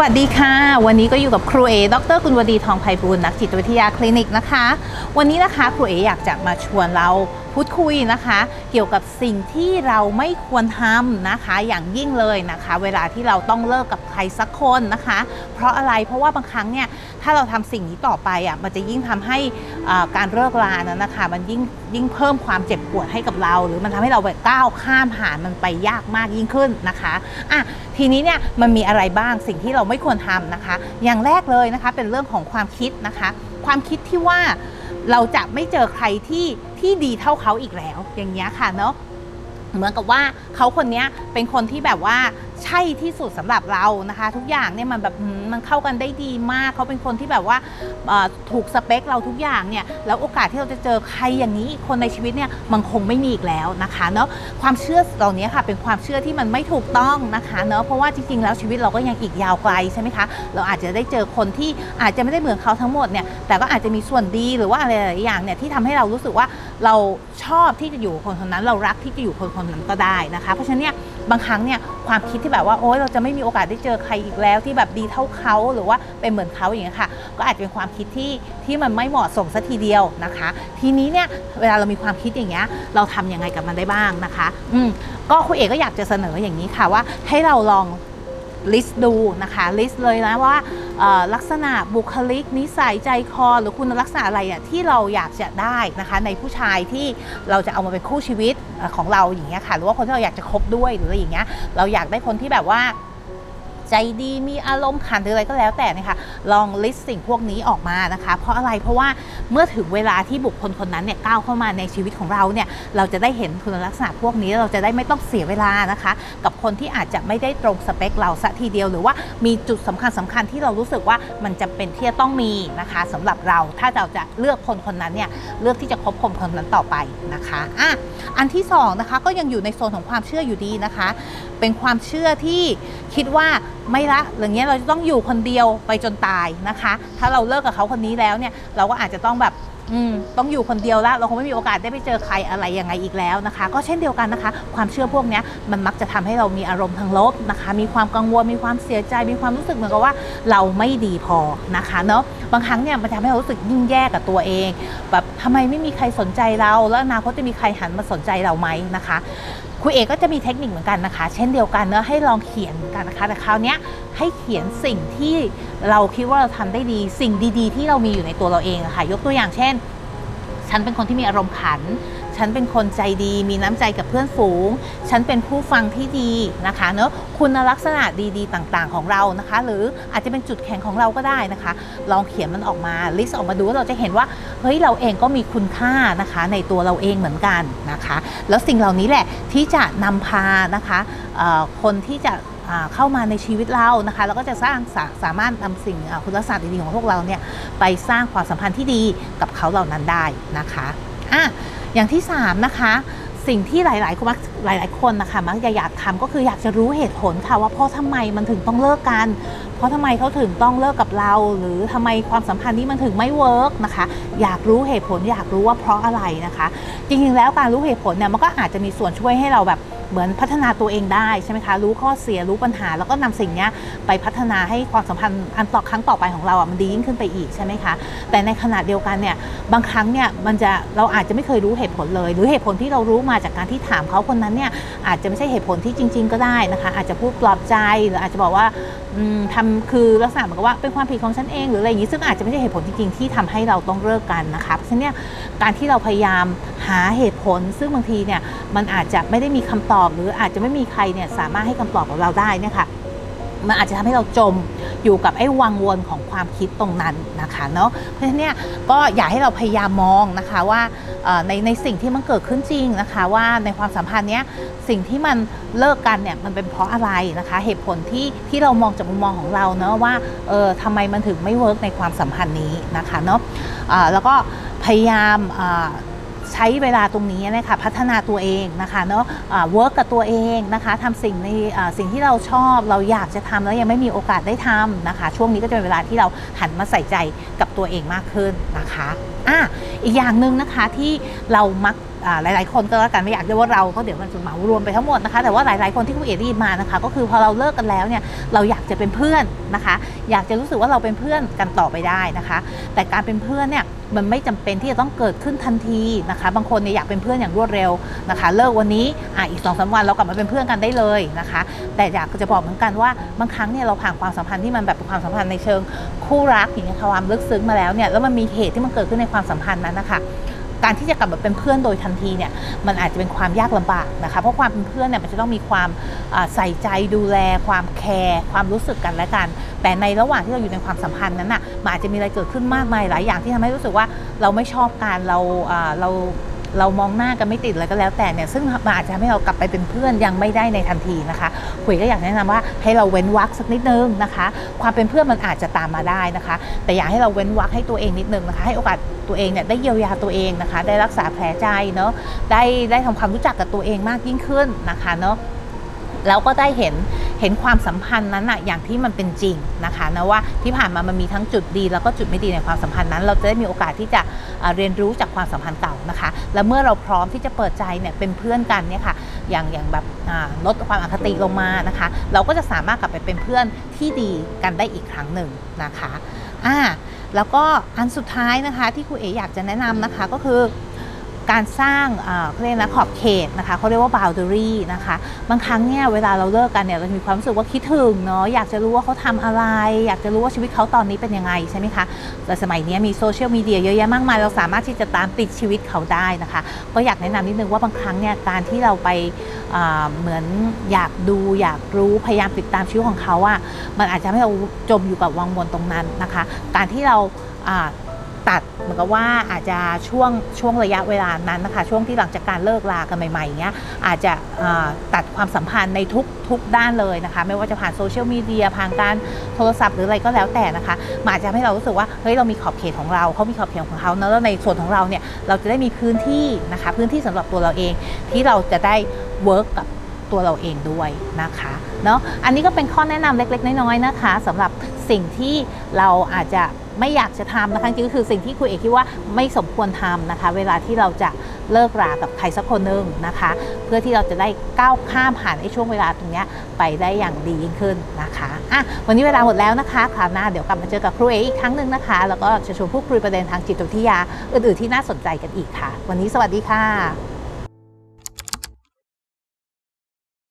วัสดีค่ะ วันนี้ก็อยู่กับครูเอ ดรกุลวดีทองไพบูลนักจิตวิทยาคลินิกนะคะ วันนี้นะคะครูเออยากจะมาชวนเราพูดคุยนะคะ เกี่ยวกับสิ่งที่เราไม่ควรทำนะคะ อย่างยิ่งเลยนะคะ เวลาที่เราต้องเลิกกับใครสักคนนะคะ เพราะอะไรเพราะว่าบางครั้งเนี่ยถ้าเราทำสิ่งนี้ต่อไปอะมันจะยิ่งทำให้อ่าการเลิกลานั้นนะคะ มันยิ่งยิ่งเพิ่มความเจ็บปวดให้กับเรา หรือมันทำให้เราแบบก้าวข้ามผ่านมันไปยากมากยิ่งขึ้นนะคะอะทีนี้เนี่ยมันมีอะไรบ้างสิ่งที่เราไม่ควรทำนะคะ อย่างแรกเลยนะคะเป็นเรื่องของความคิดนะคะ ความคิดที่ว่า เราจะไม่เจอใครที่ที่ดีเท่าเขาอีกแล้ว อย่างเงี้ยค่ะเนาะเหมือนกับว่าเขาคนนี้เป็นคนที่แบบว่า ใช่ที่สุดสำหรับเรานะคะ ทุกอย่างเนี่ยมันแบบมันเข้ากันได้ดีมาก เขาเป็นคนที่แบบว่าถูกสเปคเราทุกอย่างเนี่ยแล้วโอกาสที่เราจะเจอใครอย่างนี้คนในชีวิตเนี่ยมันคงไม่มีอีกแล้วนะคะเนาะความเชื่อเหล่านี้ค่ะเป็นความเชื่อที่มันไม่ถูกต้องนะคะเนาะเพราะว่าจริงๆแล้วชีวิตเราก็ยังอีกยาวไกลใช่ไหมคะเราอาจจะได้เจอคนที่อาจจะไม่ได้เหมือนเขาทั้งหมดเนี่ยแต่ก็อาจจะมีส่วนดีหรือว่าอะไรหลายอย่างเนี่ยที่ทำให้เรารู้สึกว่าเราชอบที่จะอยู่คนคนนั้นเรารักที่จะอยู่คนคนนั้นก็ได้นะคะ เพราะฉะนั้นเนี่ย บางครั้งเนี่ยความคิดที่แบบว่าโอ๊ยเราจะไม่มีโอกาสได้เจอใครอีกแล้ว ที่แบบดีเท่าเขาหรือว่าเป็นเหมือนเขาอย่างเงี้ยค่ะ ก็อาจจะเป็นความคิดที่ที่มันไม่เหมาะสมสัทีเดียวนะคะ ทีนี้เนี่ยเวลาเรามีความคิดอย่างเงี้ยเราทำยังไงกับมันได้บ้างนะคะ อืมก็คุณเอกก็อยากจะเสนออย่างนี้ค่ะว่าให้เราลอง ลิสต์ดูนะคะลิสต์เลยนะว่าลักษณะบุคลิกนิสัยใจคอ หรือคุณลักษณะอะไรอะที่เราอยากจะได้นะคะ ในผู้ชายที่เราจะเอามาเป็นคู่ชีวิตของเราอย่างเงี้ยค่ะ หรือว่าคนที่เราอยากจะคบด้วยหรืออะไรอย่างเงี้ยเราอยากได้คนที่แบบว่าใจดีมีอารมณ์ขันหรืออะไรก็แล้วแต่นะคะ ลองลิสต์สิ่งพวกนี้ออกมานะคะ เพราะอะไรเพราะว่าเมื่อถึงเวลาที่บุคคลคนนั้นเนี่ยก้าวเข้ามาในชีวิตของเราเนี่ยเราจะได้เห็นคุณลักษณะพวกนี้เราจะได้ไม่ต้องเสียเวลานะคะ กับคนที่อาจจะไม่ได้ตรงสเปคเราสัทีเดียวหรือว่ามีจุดสำคัญสำคัญที่เรารู้สึกว่ามันจำเป็นที่จะต้องมีนะคะสำหรับเราถ้าเราจะเลือกคนคนนั้นเนี่ยเลือกที่จะคบคนคนนั้นต่อไปนะคะอะอันที่สองนะคะก็ยังอยู่ในโซนของความเชื่ออยู่ดีนะคะ เป็นความเชื่อที่คิดว่าไม่ละอย่างเงี้ยเราจะต้องอยู่คนเดียวไปจนตายนะคะ ถ้าเราเลิกกับเขาคนนี้แล้วเนี่ยเราก็อาจจะต้องแบบอืมต้องอยู่คนเดียวแล้วเราคงไม่มีโอกาสได้ไปเจอใครอะไรยังไงอีกแล้วนะคะ ก็เช่นเดียวกันนะคะ ความเชื่อพวกเนี้ยมันมักจะทำให้เรามีอารมณ์ทางลบนะคะ มีความกังวลมีความเสียใจ มีความรู้สึกเหมือนกับว่าเราไม่ดีพอนะคะเนาะบางครั้งเนี่ยมันจะทำให้เรารู้สึกยิ่งแย่กับตัวเอง แบบทำไมไม่มีใครสนใจเรา แล้วอนาคตจะมีใครหันมาสนใจเราไหมนะคะ ครูเอกก็จะมีเทคนิคเหมือนกันนะคะ เช่นเดียวกันเนอะให้ลองเขียนกันนะคะ แต่คราวนี้ให้เขียนสิ่งที่เราคิดว่าเราทำได้ดี สิ่งดี ๆ ที่เรามีอยู่ในตัวเราเองะค่ะ ยกตัวอย่างเช่น ฉันเป็นคนที่มีอารมณ์ขัน ฉันเป็นคนใจดี มีน้ำใจกับเพื่อนฝูง ฉันเป็นผู้ฟังที่ดีนะคะเนอะคุณลักษณะดีๆ ต่างๆ ของเรานะคะ หรืออาจจะเป็นจุดแข็งของเราก็ได้นะคะ ลองเขียนมันออกมาลิสต์ออกมาดูเราจะเห็นว่าเฮ้ยเราเองก็มีคุณค่านะคะ ในตัวเราเองเหมือนกันนะคะ แล้วสิ่งเหล่านี้แหละที่จะนำพานะคะคนที่จะเข้ามาในชีวิตเรานะคะแล้วก็จะสร้างสาสามารถนำสิ่งคุณลักษณะดีๆของพวกเราเนี่ยไปสร้างความสัมพันธ์ที่ดีกับเขาเหล่านั้นได้นะคะอะ อย่างที่สามนะคะสิ่งที่หลายๆคนมักหลาย ๆ คนนะคะมักจะอยากทำก็คืออยากจะรู้เหตุผลค่ะว่าเพราะทำไมมันถึงต้องเลิกกัน เพราะทำไมเขาถึงต้องเลิกกับเรา หรือทำไมความสัมพันธ์นี้มันถึงไม่เวิร์กนะคะ อยากรู้เหตุผลอยากรู้ว่าเพราะอะไรนะคะ จริงๆแล้วการรู้เหตุผลเนี่ยมันก็อาจจะมีส่วนช่วยให้เราแบบ เหมือนพัฒนาตัวเองได้ใช่ไหมคะ รู้ข้อเสียรู้ปัญหา แล้วก็นำสิ่งนี้ไปพัฒนาให้ความสัมพันธ์อันต่อครั้งต่อไปของเราอะมันดียิ่งขึ้นไปอีกใช่ไหมคะแต่ในขณะเดียวกันเนี่ยบางครั้งเนี่ยมันจะเราอาจจะไม่เคยรู้เหตุผลเลย หรือเหตุผลที่เรารู้มาจากการที่ถามเขาคนนั้นเนี่ยอาจจะไม่ใช่เหตุผลที่จริง ๆ ก็ได้นะคะ อาจจะพูดปลอบใจหรืออาจจะบอกว่าอืมทำคือลักษณะเหมือนกับว่าเป็นความผิดของฉันเองหรืออะไรอย่างนี้ซึ่งอาจจะไม่ใช่เหตุผลจริงๆที่ทำให้เราต้องเลิกกันนะคะเพราะฉะนั้นเนี่ยการที่เราพยายาม หาเหตุผล ซึ่งบางทีเนี่ยมันอาจจะไม่ได้มีคำตอบ หรืออาจจะไม่มีใครเนี่ยสามารถให้คำตอบกับเราได้นี่ค่ะมันอาจจะทำให้เราจมอยู่กับไอ้วังวนของความคิดตรงนั้นนะคะเนาะเพราะฉะนั้นเนี่ยก็อยากให้เราพยายามมองนะคะว่าในในสิ่งที่มันเกิดขึ้นจริงนะคะ ว่าในความสัมพันธ์เนี้ยสิ่งที่มันเลิกกันเนี่ยมันเป็นเพราะอะไรนะคะ เหตุผลที่ที่เรามองจากมุมมองของเราเนอะว่าเออทำไมมันถึงไม่เวิร์กในความสัมพันธ์นี้นะคะเนาะแล้วก็พยายาม ใช้เวลาตรงนี้นะคะพัฒนาตัวเองนะคะเนาะเวิร์กกับตัวเองนะคะทำสิ่งในสิ่งที่เราชอบเราอยากจะทำแล้วยังไม่มีโอกาสได้ทำนะคะ ช่วงนี้ก็จะเป็นเวลาที่เราหันมาใส่ใจกับตัวเองมากขึ้นนะคะอะอีกอย่างหนึ่งนะคะที่เรามักอ่าหลายๆ คนก็แล้วกันไม่อยากเรียกว่าเราก็เดี๋ยวมันจะเหมารวมไปทั้งหมดนะคะ แต่ว่าหลายๆคนที่คุณเอได้ยินมานะคะ ก็คือพอเราเลิกกันแล้วเนี่ยเราอยากจะเป็นเพื่อนนะคะ อยากจะรู้สึกว่าเราเป็นเพื่อนกันต่อไปได้นะคะ แต่การเป็นเพื่อนเนี่ย มันไม่จำเป็นที่จะต้องเกิดขึ้นทันทีนะคะ บางคนเนี่ยอยากเป็นเพื่อนอย่างรวดเร็วนะคะ เลิกวันนี้อะอีกสองสามวันเรากลับมาเป็นเพื่อนกันได้เลยนะคะ แต่อยากจะบอกเหมือนกันว่าบางครั้งเนี่ยเราผ่านความสัมพันธ์ที่มันแบบความสัมพันธ์ในเชิงคู่รักอย่างเงี้ยความลึกซึ้งมาแล้วเนี่ยแล้วมันมีเหตุที่มันเกิดขึ้นในความสัมพันธ์นั้นนะคะ การที่จะกลับมาเป็นเพื่อนโดยทันทีเนี่ยมันอาจจะเป็นความยากลำบากนะคะเพราะความเป็นเพื่อนเนี่ยมันจะต้องมีความใส่ใจดูแล ความแคร์ความรู้สึกกันและกัน แต่ในระหว่างที่เราอยู่ในความสัมพันธ์นั้นน่ะมันอาจจะมีอะไรเกิดขึ้นมากมายหลายอย่างที่ทำให้รู้สึกว่าเราไม่ชอบกันเราเรา เรามองหน้ากันไม่ติดอะไรก็แล้วแต่เนี่ยซึ่งมันอาจจะทำให้เรากลับไปเป็นเพื่อนยังไม่ได้ในทันทีนะคะคุยก็อยากแนะนำว่าให้เราเว้นวรรคสักนิดนึงนะคะ ความเป็นเพื่อนมันอาจจะตามมาได้นะคะ แต่อยากให้เราเว้นวรรคให้ตัวเองนิดนึงนะคะให้โอกาสตัวเองเนี่ยได้เยียวยาตัวเองนะคะ ได้รักษาแผลใจเนาะได้ได้ทำความรู้จักกับตัวเองมากยิ่งขึ้นนะคะเนาะแล้วก็ได้เห็นเห็นความสัมพันธ์นั้นอะอย่างที่มันเป็นจริงนะคะนะว่าที่ผ่านมามันมีทั้งจุดดีแล้วก็จุดไม่ดีในความสัมพันธ์นั้น เราจะได้มีโอกาสที่จะ เรียนรู้จากความสัมพันธ์เก่านะคะ และเมื่อเราพร้อมที่จะเปิดใจเนี่ยเป็นเพื่อนกันเนี่ยค่ะอย่างอย่างแบบลดความอคติลงมานะคะ เราก็จะสามารถกลับไปเป็นเพื่อนที่ดีกันได้อีกครั้งหนึ่งนะคะอ่าแล้วก็อันสุดท้ายนะคะที่ครูเอ๋อยากจะแนะนำนะคะก็คือ การสร้างเขาเรียกนะขอบเขตนะคะเขาเรียกว่า boundary นะคะบางครั้งเนี่ยเวลาเราเลิกกันเนี่ยเรามีความรู้สึกว่าคิดถึงเนาะอยากจะรู้ว่าเขาทำอะไร อยากจะรู้ว่าชีวิตเขาตอนนี้เป็นยังไงใช่ไหมคะแต่สมัยนี้มีโซเชียลมีเดียเยอะแยะมากมาย เราสามารถที่จะตามติดชีวิตเขาได้นะคะ ก็อยากแนะนำนิดนึงว่าบางครั้งเนี่ยการที่เราไปเหมือนอยากดูอยากรู้พยายามติดตามชีวิตของเขาอะมันอาจจะทำให้เราจมอยู่กับวังวนตรงนั้นนะคะ การที่เรา ตัดเหมือนกับว่าอาจจะช่วงช่วงระยะเวลานั้นนะคะ ช่วงที่หลังจากการเลิกลากันใหม่ๆอย่างเงี้ยอาจจะตัดความสัมพันธ์ในทุกทุกด้านเลยนะคะ ไม่ว่าจะผ่านโซเชียลมีเดียผ่านการโทรศัพท์หรืออะไรก็แล้วแต่นะคะมันอาจจะให้เรารู้สึกว่าเฮ้ยเรามีขอบเขตของเราเขามีขอบเขตของเขาเนอะแล้วในส่วนของเราเนี่ยเราจะได้มีพื้นที่นะคะพื้นที่สำหรับตัวเราเองที่เราจะได้เวิร์กกับตัวเราเองด้วยนะคะเนาะอันนี้ก็เป็นข้อแนะนำเล็ก ๆ น้อยๆนะคะสำหรับสิ่งที่เราอาจจะ ไม่อยากจะทำนะคะจริงๆก็คือสิ่งที่ครูเอกคิดว่าไม่สมควรทำนะคะ เวลาที่เราจะเลิกรากับใครสักคนหนึ่งนะคะ เพื่อที่เราจะได้ก้าวข้ามผ่านไอ้ช่วงเวลาตรงนี้ไปได้อย่างดียิ่งขึ้นนะคะอะวันนี้เวลาหมดแล้วนะคะคราวหน้าเดี๋ยวกลับมาเจอกับครูเอกอีกครั้งหนึ่งนะคะ แล้วก็จะชวนพูดคุยประเด็นทางจิตวิทยา อื่นๆที่น่าสนใจกันอีกค่ะ วันนี้สวัสดีค่ะ